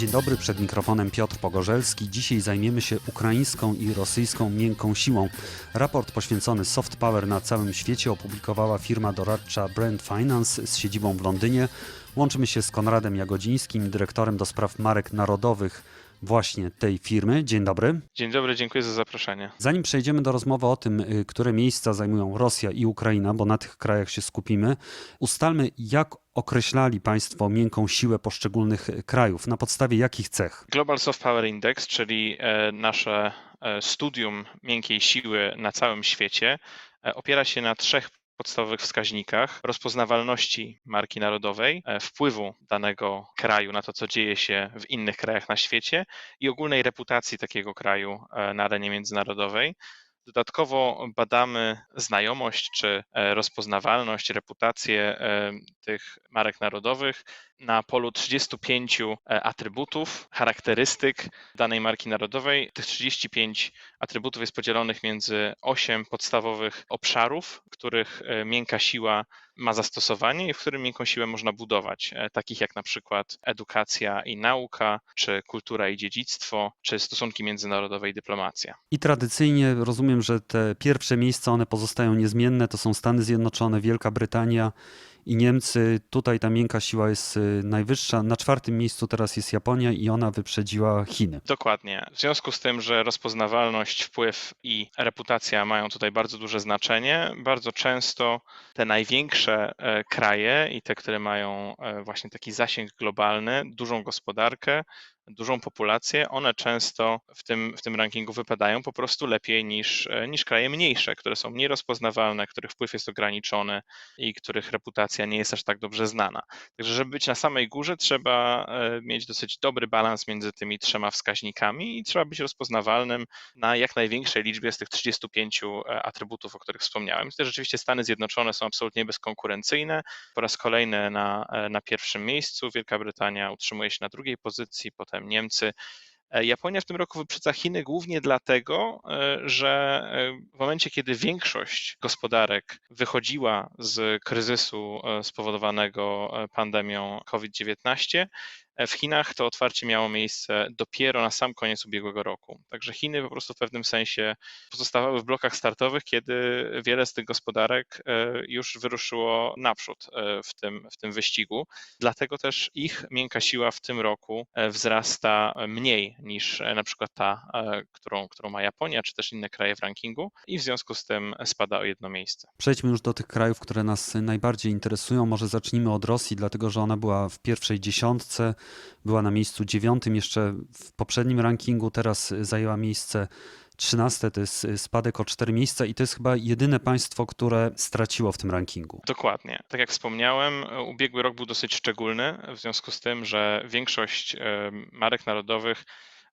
Dzień dobry, przed mikrofonem Piotr Pogorzelski. Dzisiaj zajmiemy się ukraińską i rosyjską miękką siłą. Raport poświęcony soft power na całym świecie opublikowała firma doradcza Brand Finance z siedzibą w Londynie. Łączymy się z Konradem Jagodzińskim, dyrektorem do spraw marek narodowych właśnie tej firmy. Dzień dobry. Dzień dobry, dziękuję za zaproszenie. Zanim przejdziemy do rozmowy o tym, y, które miejsca zajmują Rosja i Ukraina, bo na tych krajach się skupimy, ustalmy, jak określali Państwo miękką siłę poszczególnych y, krajów, na podstawie jakich cech. Global Soft Power Index, czyli e, nasze e, studium miękkiej siły na całym świecie, e, opiera się na trzech podstawowych wskaźnikach rozpoznawalności marki narodowej, e, wpływu danego kraju na to, co dzieje się w innych krajach na świecie i ogólnej reputacji takiego kraju e, na arenie międzynarodowej. Dodatkowo badamy znajomość czy e, rozpoznawalność, reputację e, tych marek narodowych na polu 35 e, atrybutów, charakterystyk danej marki narodowej. Tych 35 atrybutów jest podzielonych między 8 podstawowych obszarów, których miękka siła ma zastosowanie i w którym miękką siłę można budować, e, takich jak na przykład edukacja i nauka, czy kultura i dziedzictwo, czy stosunki międzynarodowe i dyplomacja. I tradycyjnie rozumiem, że te pierwsze miejsca one pozostają niezmienne. To są Stany Zjednoczone, Wielka Brytania i Niemcy. Tutaj ta miękka siła jest y, najwyższa. Na czwartym miejscu teraz jest Japonia i ona wyprzedziła Chiny. Dokładnie. W związku z tym, że rozpoznawalność, wpływ i reputacja mają tutaj bardzo duże znaczenie, bardzo często te największe e, kraje i te, które mają e, właśnie taki zasięg globalny, dużą gospodarkę, dużą populację, one często w tym, w tym rankingu wypadają po prostu lepiej niż, e, niż kraje mniejsze, które są mniej rozpoznawalne, których wpływ jest ograniczony i których reputacja nie jest aż tak dobrze znana. Także, żeby być na samej górze, trzeba e, mieć dosyć dobry balans między tymi trzema wskaźnikami i trzeba być rozpoznawalnym na jak największej liczbie z tych 35 e, atrybutów, o których wspomniałem. Że rzeczywiście Stany Zjednoczone są absolutnie bezkonkurencyjne. Po raz kolejny na, na pierwszym miejscu, Wielka Brytania utrzymuje się na drugiej pozycji, potem Niemcy. E, Japonia w tym roku wyprzedza Chiny głównie dlatego, e, że e, w momencie, kiedy większość gospodarek wychodziła z kryzysu spowodowanego pandemią COVID-19, w Chinach to otwarcie miało miejsce dopiero na sam koniec ubiegłego roku. Także Chiny po prostu w pewnym sensie pozostawały w blokach startowych, kiedy wiele z tych gospodarek już wyruszyło naprzód w tym, w tym wyścigu. Dlatego też ich miękka siła w tym roku wzrasta mniej niż na przykład ta, którą, którą ma Japonia, czy też inne kraje w rankingu, i w związku z tym spada o jedno miejsce. Przejdźmy już do tych krajów, które nas najbardziej interesują. Może zacznijmy od Rosji, dlatego że ona była w pierwszej dziesiątce, była na miejscu dziewiątym jeszcze w poprzednim rankingu, teraz zajęła miejsce 13, to jest spadek o 4 miejsca i to jest chyba jedyne państwo, które straciło w tym rankingu. Dokładnie. Tak jak wspomniałem, ubiegły rok był dosyć szczególny, w związku z tym, że większość marek narodowych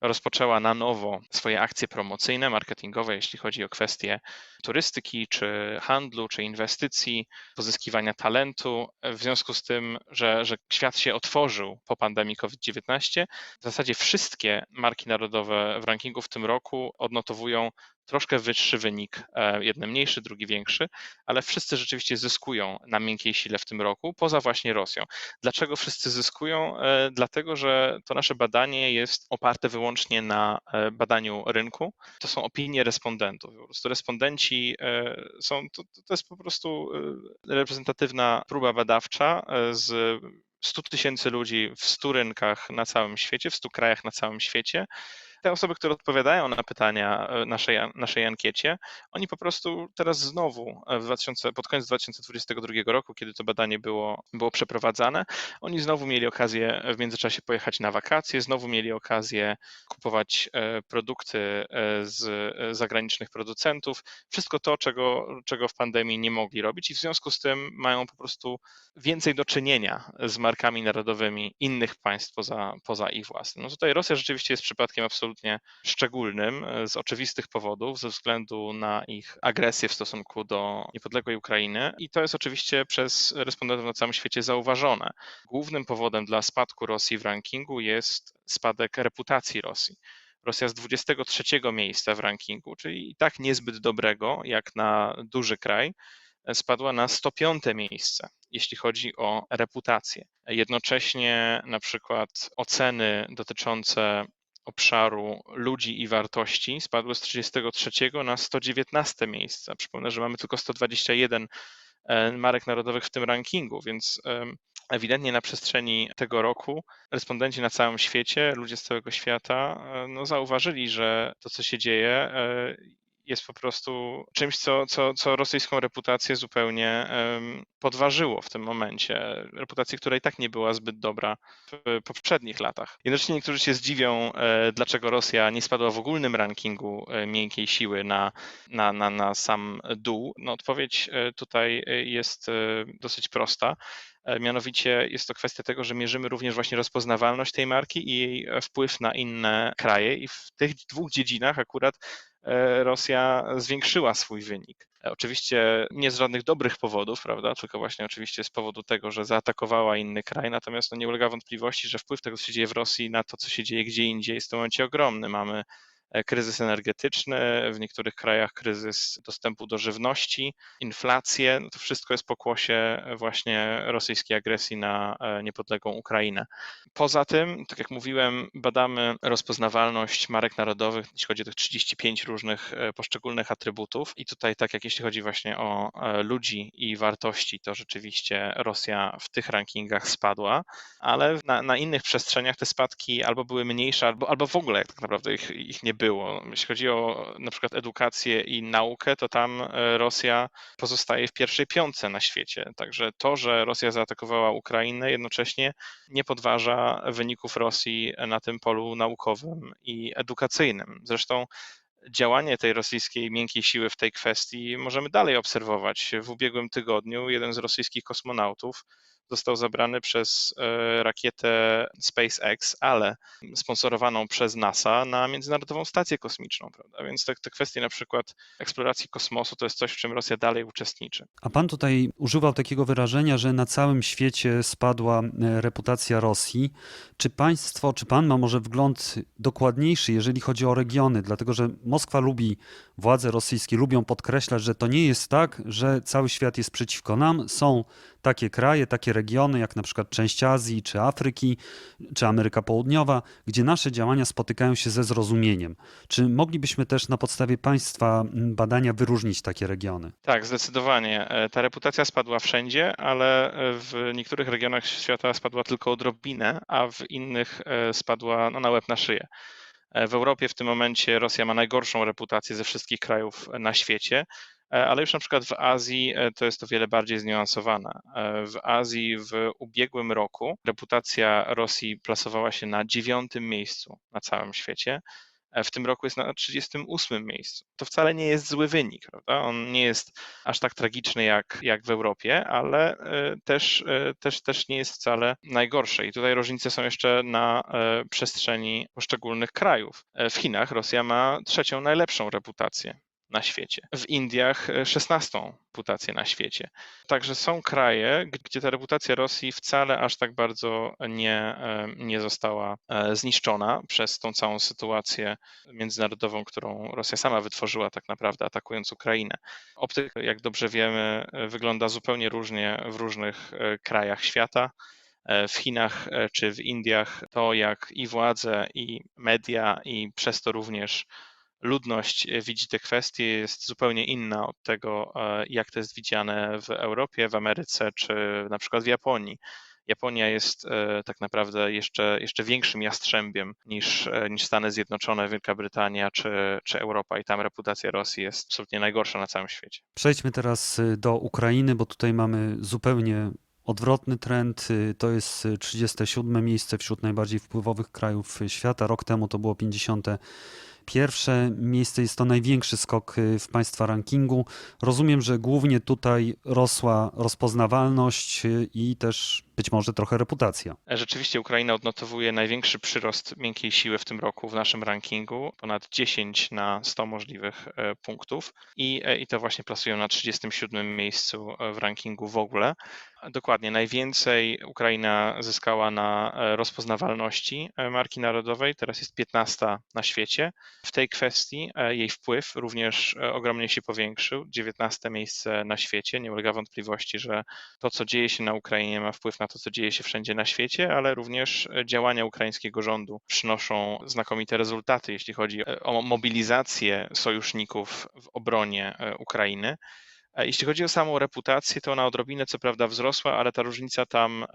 rozpoczęła na nowo swoje akcje promocyjne, marketingowe, jeśli chodzi o kwestie turystyki, czy handlu, czy inwestycji, pozyskiwania talentu. W związku z tym, że, że świat się otworzył po pandemii COVID-19, w zasadzie wszystkie marki narodowe w rankingu w tym roku odnotowują troszkę wyższy wynik, jeden mniejszy, drugi większy, ale wszyscy rzeczywiście zyskują na miękkiej sile w tym roku, poza właśnie Rosją. Dlaczego wszyscy zyskują? Dlatego, że to nasze badanie jest oparte wyłącznie na badaniu rynku. To są opinie respondentów. Po prostu respondenci są, to, to jest po prostu reprezentatywna próba badawcza z 100 tysięcy ludzi w 100 rynkach na całym świecie, w 100 krajach na całym świecie te osoby, które odpowiadają na pytania naszej, naszej ankiecie, oni po prostu teraz znowu w 2000, pod koniec 2022 roku, kiedy to badanie było, było przeprowadzane, oni znowu mieli okazję w międzyczasie pojechać na wakacje, znowu mieli okazję kupować produkty z zagranicznych producentów, wszystko to, czego, czego w pandemii nie mogli robić i w związku z tym mają po prostu więcej do czynienia z markami narodowymi innych państw poza, poza ich własnym. No tutaj Rosja rzeczywiście jest przypadkiem absolutnie absolutnie szczególnym z oczywistych powodów, ze względu na ich agresję w stosunku do niepodległej Ukrainy. I to jest oczywiście przez respondentów na całym świecie zauważone. Głównym powodem dla spadku Rosji w rankingu jest spadek reputacji Rosji. Rosja z 23 miejsca w rankingu, czyli i tak niezbyt dobrego, jak na duży kraj, spadła na 105 miejsce, jeśli chodzi o reputację. Jednocześnie na przykład oceny dotyczące obszaru ludzi i wartości spadły z 33 na 119 miejsce. Przypomnę, że mamy tylko 121 e, marek narodowych w tym rankingu, więc ewidentnie na przestrzeni tego roku respondenci na całym świecie, ludzie z całego świata, e, no, zauważyli, że to, co się dzieje, e, jest po prostu czymś, co, co, co rosyjską reputację zupełnie podważyło w tym momencie. Reputację, która i tak nie była zbyt dobra w poprzednich latach. Jednocześnie niektórzy się zdziwią, e, dlaczego Rosja nie spadła w ogólnym rankingu e, miękkiej siły na, na, na, na sam dół. No, odpowiedź e, tutaj jest dosyć prosta. E, Mianowicie jest to kwestia tego, że mierzymy również właśnie rozpoznawalność tej marki i jej e, wpływ na inne kraje, i w tych dwóch dziedzinach akurat e, Rosja zwiększyła swój wynik. Oczywiście nie z żadnych dobrych powodów, prawda, tylko właśnie oczywiście z powodu tego, że zaatakowała inny kraj, natomiast no nie ulega wątpliwości, że wpływ tego, co się dzieje w Rosji na to, co się dzieje gdzie indziej jest w tym momencie ogromny. Mamy kryzys energetyczny, w niektórych krajach kryzys dostępu do żywności, inflację, no to wszystko jest pokłosie e, właśnie rosyjskiej agresji na e, niepodległą Ukrainę. Poza tym, tak jak mówiłem, badamy rozpoznawalność marek narodowych, jeśli chodzi o tych 35 różnych e, poszczególnych atrybutów. I tutaj, tak jak jeśli chodzi właśnie o e, ludzi i wartości, to rzeczywiście Rosja w tych rankingach spadła, ale na, na innych przestrzeniach te spadki albo były mniejsze, albo, albo w ogóle tak naprawdę ich, ich nie było. Jeśli chodzi o na przykład edukację i naukę, to tam e, Rosja pozostaje w pierwszej piątce na świecie. Także to, że Rosja zaatakowała Ukrainę, jednocześnie nie podważa wyników Rosji na tym polu naukowym i edukacyjnym. Zresztą działanie tej rosyjskiej miękkiej siły w tej kwestii możemy dalej obserwować. W ubiegłym tygodniu jeden z rosyjskich kosmonautów został zabrany przez e, rakietę SpaceX, ale sponsorowaną przez NASA na Międzynarodową Stację Kosmiczną, prawda? Więc te, te kwestie na przykład eksploracji kosmosu to jest coś, w czym Rosja dalej uczestniczy. A pan tutaj używał takiego wyrażenia, że na całym świecie spadła e, reputacja Rosji. Czy państwo, czy pan ma może wgląd dokładniejszy, jeżeli chodzi o regiony? Dlatego, że Moskwa lubi, władze rosyjskie lubią podkreślać, że to nie jest tak, że cały świat jest przeciwko nam. Są takie kraje, takie regiony, jak na przykład część Azji, czy Afryki, czy Ameryka Południowa, gdzie nasze działania spotykają się ze zrozumieniem. Czy moglibyśmy też na podstawie państwa m, badania wyróżnić takie regiony? Tak, zdecydowanie. E, Ta reputacja spadła wszędzie, ale e, w niektórych regionach świata spadła tylko odrobinę, a w innych e, spadła no, na łeb na szyję. W Europie w tym momencie Rosja ma najgorszą reputację ze wszystkich krajów na świecie, ale już na przykład w Azji e, to jest o wiele bardziej zniuansowane. E, W Azji w ubiegłym roku reputacja Rosji plasowała się na dziewiątym miejscu na całym świecie. E, W tym roku jest na 38 miejscu. To wcale nie jest zły wynik, prawda? On nie jest aż tak tragiczny jak, jak w Europie, ale e, też, e, też, też nie jest wcale najgorszy. I tutaj różnice są jeszcze na e, przestrzeni poszczególnych krajów. E, W Chinach Rosja ma trzecią najlepszą reputację na świecie. W Indiach e, 16 reputację na świecie. Także są kraje, gdzie ta reputacja Rosji wcale aż tak bardzo nie, e, nie została e, zniszczona przez tą całą sytuację międzynarodową, którą Rosja sama wytworzyła tak naprawdę atakując Ukrainę. Optyka, jak dobrze wiemy, e, wygląda zupełnie różnie w różnych e, krajach świata. E, W Chinach e, czy w Indiach to, jak i władze, i media, i przez to również ludność e, widzi te kwestie, jest zupełnie inna od tego, e, jak to jest widziane w Europie, w Ameryce czy na przykład w Japonii. Japonia jest e, tak naprawdę jeszcze, jeszcze większym jastrzębiem niż, niż Stany Zjednoczone, Wielka Brytania czy, czy Europa i tam reputacja Rosji jest absolutnie najgorsza na całym świecie. Przejdźmy teraz do Ukrainy, bo tutaj mamy zupełnie odwrotny trend. To jest y, 37 miejsce wśród najbardziej wpływowych krajów świata. Rok temu to było 51 miejsce. Jest to największy skok y, w państwa rankingu. Rozumiem, że głównie tutaj rosła rozpoznawalność y, i też być może trochę reputacja. Rzeczywiście Ukraina odnotowuje największy przyrost miękkiej siły w tym roku w naszym rankingu, ponad 10 na 100 możliwych e, punktów i, e, i to właśnie plasują na 37 miejscu e, w rankingu w ogóle. Dokładnie, najwięcej Ukraina zyskała na rozpoznawalności marki narodowej, teraz jest 15 na świecie. W tej kwestii jej wpływ również ogromnie się powiększył, 19 miejsce na świecie. Nie ulega wątpliwości, że to, co dzieje się na Ukrainie, ma wpływ na to, co dzieje się wszędzie na świecie, ale również e, działania ukraińskiego rządu przynoszą znakomite rezultaty, jeśli chodzi e, o mobilizację sojuszników w obronie e, Ukrainy. Jeśli chodzi o samą reputację, to ona odrobinę co prawda wzrosła, ale ta różnica tam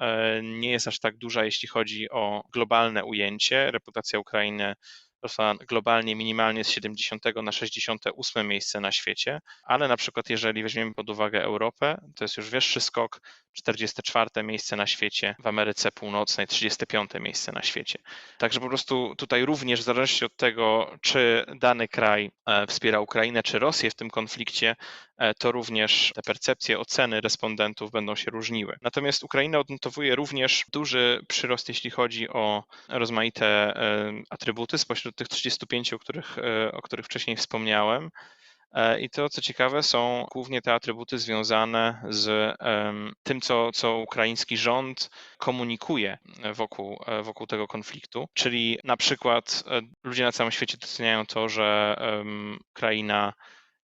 nie jest aż tak duża, jeśli chodzi o globalne ujęcie. Reputacja Ukrainy rosła globalnie minimalnie z 70 na 68 miejsce na świecie, ale na przykład jeżeli weźmiemy pod uwagę Europę, to jest już wyższy skok, 44 miejsce na świecie, w Ameryce Północnej 35 miejsce na świecie. Także po prostu tutaj również w zależności od tego, czy dany kraj e, wspiera Ukrainę, czy Rosję w tym konflikcie, e, to również te percepcje, oceny respondentów będą się różniły. Natomiast Ukraina odnotowuje również duży przyrost, jeśli chodzi o rozmaite e, atrybuty spośród tych 35, o których, e, o których wcześniej wspomniałem. E, I to, co ciekawe, są głównie te atrybuty związane z tym, co, co ukraiński rząd komunikuje wokół, e, wokół tego konfliktu. Czyli na przykład ludzie na całym świecie doceniają to, że Ukraina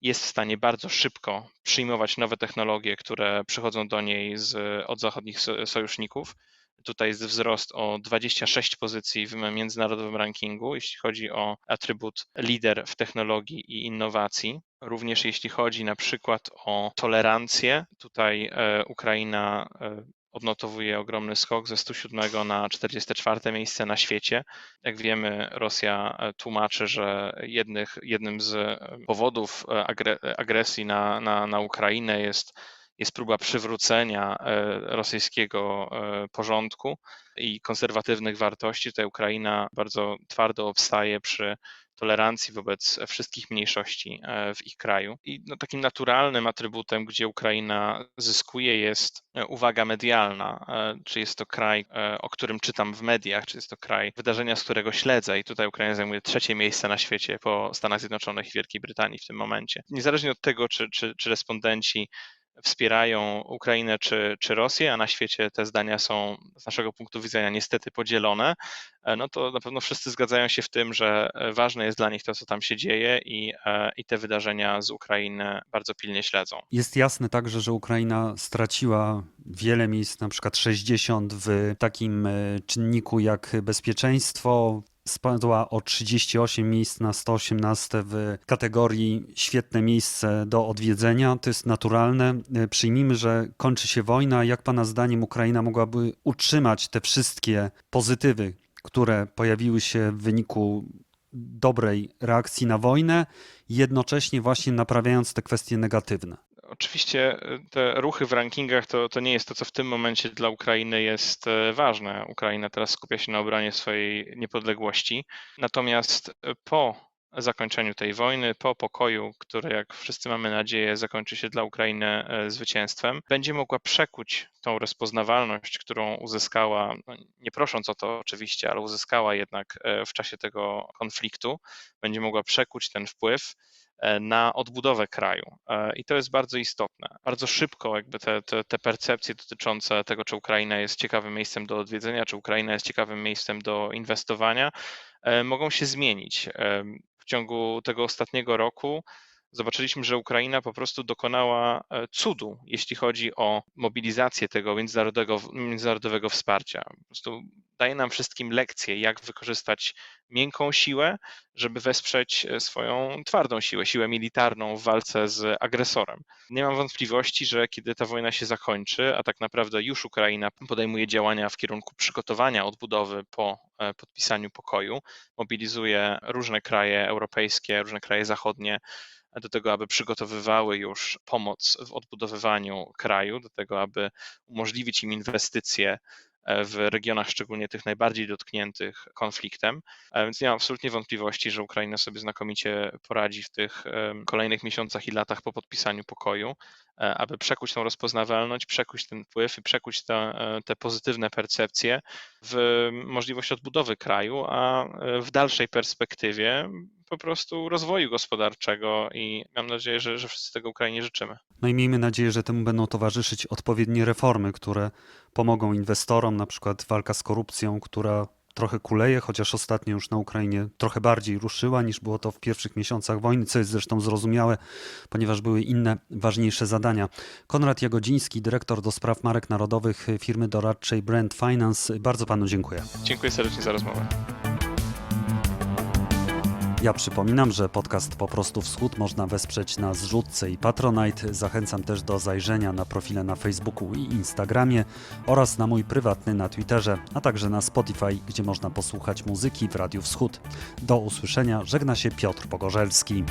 jest w stanie bardzo szybko przyjmować nowe technologie, które przychodzą do niej z, od zachodnich so- sojuszników. Tutaj jest wzrost o 26 pozycji w międzynarodowym rankingu, jeśli chodzi o atrybut lider w technologii i innowacji. Również jeśli chodzi na przykład o tolerancję, tutaj e, Ukraina e, odnotowuje ogromny skok ze 107 na 44 miejsce na świecie. Jak wiemy, Rosja e, tłumaczy, że jednych, jednym z powodów agre, agresji na, na, na Ukrainę jest, jest próba przywrócenia e, rosyjskiego e, porządku i konserwatywnych wartości. Tutaj Ukraina bardzo twardo obstaje przy tolerancji wobec wszystkich mniejszości e, w ich kraju. I no, takim naturalnym atrybutem, gdzie Ukraina zyskuje, jest uwaga medialna. Czy jest to kraj, o którym czytam w mediach, czy jest to kraj, wydarzenia, z którego śledzę. I tutaj Ukraina zajmuje trzecie miejsce na świecie po Stanach Zjednoczonych i Wielkiej Brytanii w tym momencie. Niezależnie od tego, czy, czy, czy respondenci wspierają Ukrainę czy, czy Rosję, a na świecie te zdania są z naszego punktu widzenia niestety podzielone, e, no to na pewno wszyscy zgadzają się w tym, że e, ważne jest dla nich to, co tam się dzieje i, e, i te wydarzenia z Ukrainy bardzo pilnie śledzą. Jest jasne także, że Ukraina straciła wiele miejsc, na przykład 60 w takim czynniku jak bezpieczeństwo. Spadła o 38 miejsc na 118 w kategorii świetne miejsce do odwiedzenia. To jest naturalne. E, Przyjmijmy, że kończy się wojna. Jak Pana zdaniem Ukraina mogłaby utrzymać te wszystkie pozytywy, które pojawiły się w wyniku dobrej reakcji na wojnę, jednocześnie właśnie naprawiając te kwestie negatywne? Oczywiście e, te ruchy w rankingach to, to nie jest to, co w tym momencie dla Ukrainy jest e, ważne. Ukraina teraz skupia się na obronie swojej niepodległości. Natomiast e, po zakończeniu tej wojny, po pokoju, który, jak wszyscy mamy nadzieję, zakończy się dla Ukrainy e, zwycięstwem, będzie mogła przekuć tą rozpoznawalność, którą uzyskała, no, nie prosząc o to oczywiście, ale uzyskała jednak w czasie tego konfliktu, będzie mogła przekuć ten wpływ na odbudowę kraju. E, I to jest bardzo istotne. Bardzo szybko jakby te, te, te percepcje dotyczące tego, czy Ukraina jest ciekawym miejscem do odwiedzenia, czy Ukraina jest ciekawym miejscem do inwestowania, e, mogą się zmienić. E, W ciągu tego ostatniego roku zobaczyliśmy, że Ukraina po prostu dokonała e, cudu, jeśli chodzi o mobilizację tego międzynarodowego, międzynarodowego wsparcia. Po prostu daje nam wszystkim lekcję, jak wykorzystać miękką siłę, żeby wesprzeć e, swoją twardą siłę, siłę militarną w walce z agresorem. Nie mam wątpliwości, że kiedy ta wojna się zakończy, a tak naprawdę już Ukraina podejmuje działania w kierunku przygotowania odbudowy po e, podpisaniu pokoju, mobilizuje różne kraje europejskie, różne kraje zachodnie do tego, aby przygotowywały już pomoc w odbudowywaniu kraju, do tego, aby umożliwić im inwestycje e, w regionach szczególnie tych najbardziej dotkniętych konfliktem. E, Więc nie mam absolutnie wątpliwości, że Ukraina sobie znakomicie poradzi w tych kolejnych miesiącach i latach po podpisaniu pokoju, e, aby przekuć tą rozpoznawalność, przekuć ten wpływ i przekuć te, te pozytywne percepcje w możliwość odbudowy kraju, a w dalszej perspektywie po prostu rozwoju gospodarczego i mam nadzieję, że, że wszyscy tego Ukrainie życzymy. No i miejmy nadzieję, że temu będą towarzyszyć odpowiednie reformy, które pomogą inwestorom, na przykład walka z korupcją, która trochę kuleje, chociaż ostatnio już na Ukrainie trochę bardziej ruszyła niż było to w pierwszych miesiącach wojny, co jest zresztą zrozumiałe, ponieważ były inne, ważniejsze zadania. Konrad Jagodziński, dyrektor do spraw marek narodowych firmy doradczej Brand Finance, bardzo panu dziękuję. Dziękuję serdecznie za rozmowę. Ja przypominam, że podcast Po prostu Wschód można wesprzeć na zrzutce i Patronite. Zachęcam też do zajrzenia na profile na Facebooku i Instagramie oraz na mój prywatny na Twitterze, a także na Spotify, gdzie można posłuchać muzyki w Radiu Wschód. Do usłyszenia, żegna się Piotr Pogorzelski.